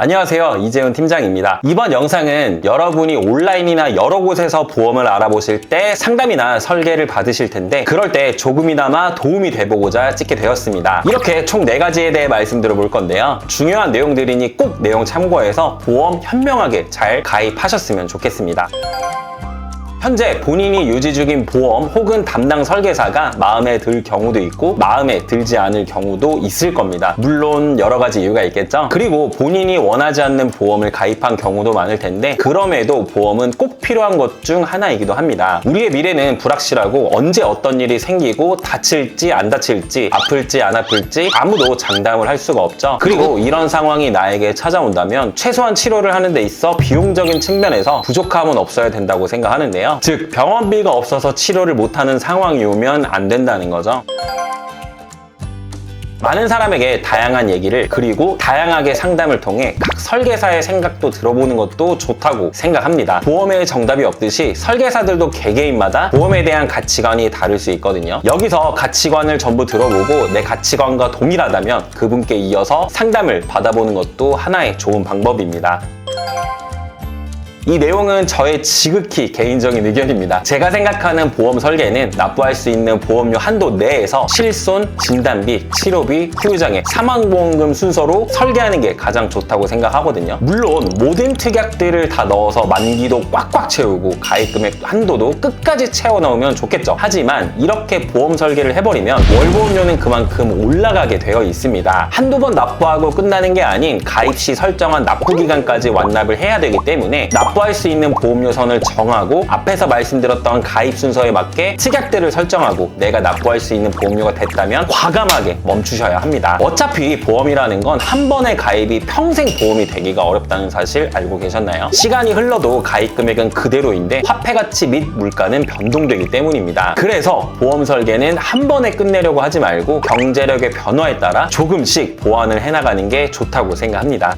안녕하세요. 이재훈 팀장입니다. 이번 영상은 여러분이 온라인이나 여러 곳에서 보험을 알아보실 때 상담이나 설계를 받으실 텐데 그럴 때 조금이나마 도움이 돼보고자 찍게 되었습니다. 이렇게 총 4가지에 대해 말씀드려 볼 건데요. 중요한 내용들이니 꼭 내용 참고해서 보험 현명하게 잘 가입하셨으면 좋겠습니다. 현재 본인이 유지 중인 보험 혹은 담당 설계사가 마음에 들 경우도 있고 마음에 들지 않을 경우도 있을 겁니다. 물론 여러 가지 이유가 있겠죠. 그리고 본인이 원하지 않는 보험을 가입한 경우도 많을 텐데 그럼에도 보험은 꼭 필요한 것 중 하나이기도 합니다. 우리의 미래는 불확실하고 언제 어떤 일이 생기고 다칠지 안 다칠지 아플지 안 아플지 아무도 장담을 할 수가 없죠. 그리고 이런 상황이 나에게 찾아온다면 최소한 치료를 하는 데 있어 비용적인 측면에서 부족함은 없어야 된다고 생각하는데요. 즉 병원비가 없어서 치료를 못하는 상황이 오면 안 된다는 거죠. 많은 사람에게 다양한 얘기를 그리고 다양하게 상담을 통해 각 설계사의 생각도 들어보는 것도 좋다고 생각합니다. 보험에 정답이 없듯이 설계사들도 개개인마다 보험에 대한 가치관이 다를 수 있거든요. 여기서 가치관을 전부 들어보고 내 가치관과 동일하다면 그분께 이어서 상담을 받아보는 것도 하나의 좋은 방법입니다. 이 내용은 저의 지극히 개인적인 의견입니다. 제가 생각하는 보험 설계는 납부할 수 있는 보험료 한도 내에서 실손, 진단비, 치료비, 후유장애, 사망보험금 순서로 설계하는 게 가장 좋다고 생각하거든요. 물론 모든 특약들을 다 넣어서 만기도 꽉꽉 채우고 가입금액 한도도 끝까지 채워 넣으면 좋겠죠. 하지만 이렇게 보험 설계를 해버리면 월보험료는 그만큼 올라가게 되어 있습니다. 한두 번 납부하고 끝나는 게 아닌 가입 시 설정한 납부 기간까지 완납을 해야 되기 때문에 납부 할 수 있는 보험료 선을 정하고 앞에서 말씀드렸던 가입 순서에 맞게 특약들을 설정하고 내가 납부할 수 있는 보험료가 됐다면 과감하게 멈추셔야 합니다. 어차피 보험이라는 건 한 번의 가입이 평생 보험이 되기가 어렵다는 사실 알고 계셨나요? 시간이 흘러도 가입 금액은 그대로인데 화폐 가치 및 물가는 변동되기 때문입니다. 그래서 보험 설계는 한 번에 끝내려고 하지 말고 경제력의 변화에 따라 조금씩 보완을 해나가는 게 좋다고 생각합니다.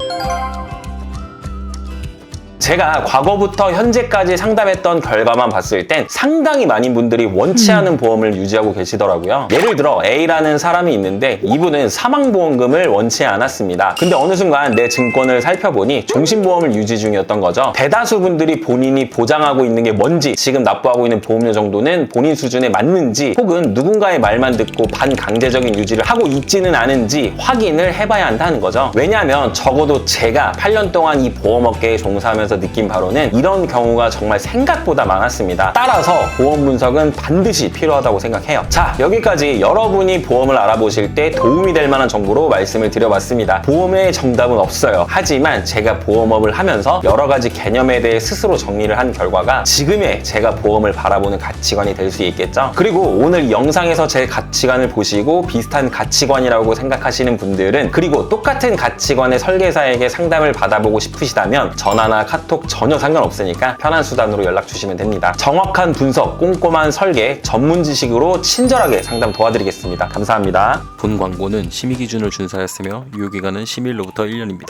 제가 과거부터 현재까지 상담했던 결과만 봤을 땐 상당히 많은 분들이 원치 않은 보험을 유지하고 계시더라고요. 예를 들어 A라는 사람이 있는데 이분은 사망보험금을 원치 않았습니다. 근데 어느 순간 내 증권을 살펴보니 종신보험을 유지 중이었던 거죠. 대다수 분들이 본인이 보장하고 있는 게 뭔지 지금 납부하고 있는 보험료 정도는 본인 수준에 맞는지 혹은 누군가의 말만 듣고 반강제적인 유지를 하고 있지는 않은지 확인을 해봐야 한다는 거죠. 왜냐하면 적어도 제가 8년 동안 이 보험업계에 종사하면서 느낀 바로는 이런 경우가 정말 생각보다 많았습니다. 따라서 보험 분석은 반드시 필요하다고 생각해요. 자, 여기까지 여러분이 보험을 알아보실 때 도움이 될 만한 정보로 말씀을 드려봤습니다. 보험의 정답은 없어요. 하지만 제가 보험업을 하면서 여러 가지 개념에 대해 스스로 정리를 한 결과가 지금의 제가 보험을 바라보는 가치관이 될 수 있겠죠. 그리고 오늘 이 영상에서 제 가치관을 보시고 비슷한 가치관이라고 생각하시는 분들은 그리고 똑같은 가치관의 설계사에게 상담을 받아보고 싶으시다면 전화나 카톡 전혀 상관없으니까 편한 수단으로 연락 주시면 됩니다. 정확한 분석, 꼼꼼한 설계, 전문 지식으로 친절하게 상담 도와드리겠습니다. 감사합니다. 본 광고는 심의 기준을 준수하였으며 유효기간은 10일로부터 1년입니다.